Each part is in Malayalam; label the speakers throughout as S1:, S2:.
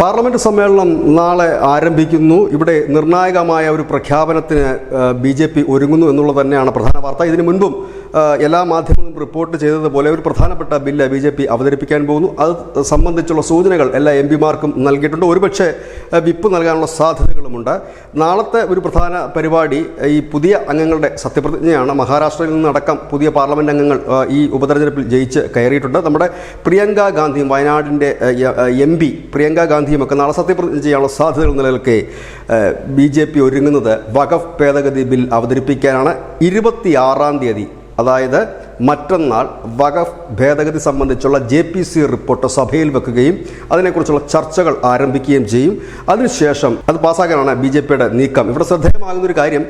S1: പാർലമെന്റ് സമ്മേളനം നാളെ ആരംഭിക്കുന്നു. ഇവിടെ നിർണായകമായ ഒരു പ്രഖ്യാപനത്തിന് ബി ജെ പി ഒരുങ്ങുന്നു എന്നുള്ളത് തന്നെയാണ് പ്രധാന വാർത്ത. ഇതിനു മുൻപും എല്ലാ മാധ്യമങ്ങളും റിപ്പോർട്ട് ചെയ്തതുപോലെ ഒരു പ്രധാനപ്പെട്ട ബില്ല് ബി ജെ പി അവതരിപ്പിക്കാൻ പോകുന്നു. അത് സംബന്ധിച്ചുള്ള സൂചനകൾ എല്ലാ എം പിമാർക്കും നൽകിയിട്ടുണ്ട്. ഒരുപക്ഷെ വിപ്പ് നൽകാനുള്ള സാധ്യതകളുമുണ്ട്. നാളത്തെ ഒരു പ്രധാന പരിപാടി ഈ പുതിയ അംഗങ്ങളുടെ സത്യപ്രതിജ്ഞയാണ്. മഹാരാഷ്ട്രയിൽ നിന്നടക്കം പുതിയ പാർലമെന്റ് അംഗങ്ങൾ ഈ ഉപതെരഞ്ഞെടുപ്പിൽ ജയിച്ച് കയറിയിട്ടുണ്ട്. നമ്മുടെ പ്രിയങ്ക ഗാന്ധിയും വയനാടിന്റെ എം പി പ്രിയങ്ക ഗാന്ധിയും ഒക്കെ നാളെ സത്യപ്രതിജ്ഞ ചെയ്യാനുള്ള സാധ്യതകൾ നിലനിൽക്കെ ബി ജെ പി ഒരുങ്ങുന്നത് വഖഫ് ഭേദഗതി ബിൽ അവതരിപ്പിക്കാനാണ്. ഇരുപത്തിയാറാം തീയതി അതായത് മറ്റന്നാൾ വഖഫ് ഭേദഗതി സംബന്ധിച്ചുള്ള ജെ പി സി റിപ്പോർട്ട് സഭയിൽ വെക്കുകയും അതിനെക്കുറിച്ചുള്ള ചർച്ചകൾ ആരംഭിക്കുകയും ചെയ്യും. അതിനുശേഷം അത് പാസ്സാക്കാനാണ് ബി ജെ പിയുടെ നീക്കം. ഇവിടെ ശ്രദ്ധേയമാകുന്ന ഒരു കാര്യം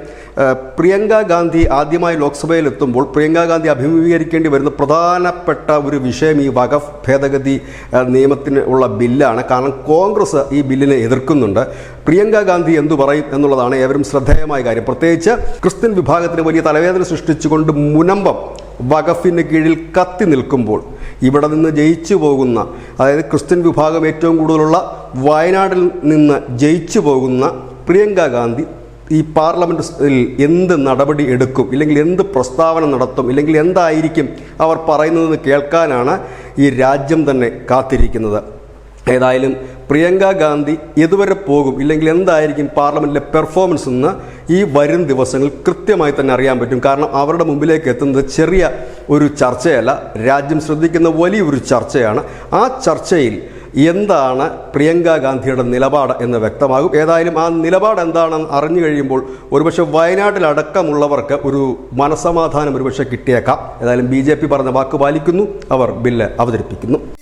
S1: പ്രിയങ്ക ഗാന്ധി ആദ്യമായി ലോക്സഭയിൽ എത്തുമ്പോൾ പ്രിയങ്ക ഗാന്ധി അഭിമുഖീകരിക്കേണ്ടി വരുന്ന പ്രധാനപ്പെട്ട ഒരു വിഷയം ഈ വഖഫ് ഭേദഗതി നിയമത്തിന് ഉള്ള ബില്ലാണ്. കാരണം കോൺഗ്രസ് ഈ ബില്ലിനെ എതിർക്കുന്നുണ്ട്. പ്രിയങ്ക ഗാന്ധി എന്തു പറയും എന്നുള്ളതാണ് ഏവരും ശ്രദ്ധേയമായ കാര്യം. പ്രത്യേകിച്ച് ക്രിസ്ത്യൻ വിഭാഗത്തിന് വലിയ തലവേദന സൃഷ്ടിച്ചുകൊണ്ട് മുനമ്പം വഖഫിന് കീഴിൽ കത്തി നിൽക്കുമ്പോൾ ഇവിടെ നിന്ന് ജയിച്ചു പോകുന്ന അതായത് ക്രിസ്ത്യൻ വിഭാഗം ഏറ്റവും കൂടുതലുള്ള വയനാട്ടിൽ നിന്ന് ജയിച്ചു പോകുന്ന പ്രിയങ്ക ഗാന്ധി ഈ പാർലമെന്റിൽ എന്ത് നടപടി എടുക്കും ഇല്ലെങ്കിൽ എന്ത് പ്രസ്താവന നടത്തും ഇല്ലെങ്കിൽ എന്തായിരിക്കും അവർ പറയുന്നതെന്ന് കേൾക്കാനാണ് ഈ രാജ്യം തന്നെ കാത്തിരിക്കുന്നത്. ഏതായാലും പ്രിയങ്ക ഗാന്ധി ഇതുവരെ പോകും? ഇല്ലെങ്കിൽ എന്തായിരിക്കും പാർലമെന്റിലെ പെർഫോമൻസ് എന്ന് ഈ വരും ദിവസങ്ങളിൽ കൃത്യമായി തന്നെ അറിയാൻ പറ്റും. കാരണം അവരുടെ മുമ്പിലേക്ക് എത്തുന്നത് ചെറിയ ഒരു ചർച്ചയല്ല. രാജ്യം ശ്രദ്ധിക്കുന്ന വലിയൊരു ചർച്ചയാണ്. ആ ചർച്ചയിൽ എന്താണ് പ്രിയങ്ക ഗാന്ധിയുടെ നിലപാട് എന്ന് വ്യക്തമാകും. ഏതായാലും ആ നിലപാട് എന്താണെന്ന് അറിഞ്ഞു കഴിയുമ്പോൾ ഒരുപക്ഷെ വയനാട്ടിലടക്കമുള്ളവർക്ക് ഒരു മനസമാധാനം ഒരുപക്ഷെ കിട്ടിയേക്കാം. ഏതായാലും ബി പറഞ്ഞ വാക്ക് പാലിക്കുന്നു. അവർ ബില്ല് അവതരിപ്പിക്കുന്നു.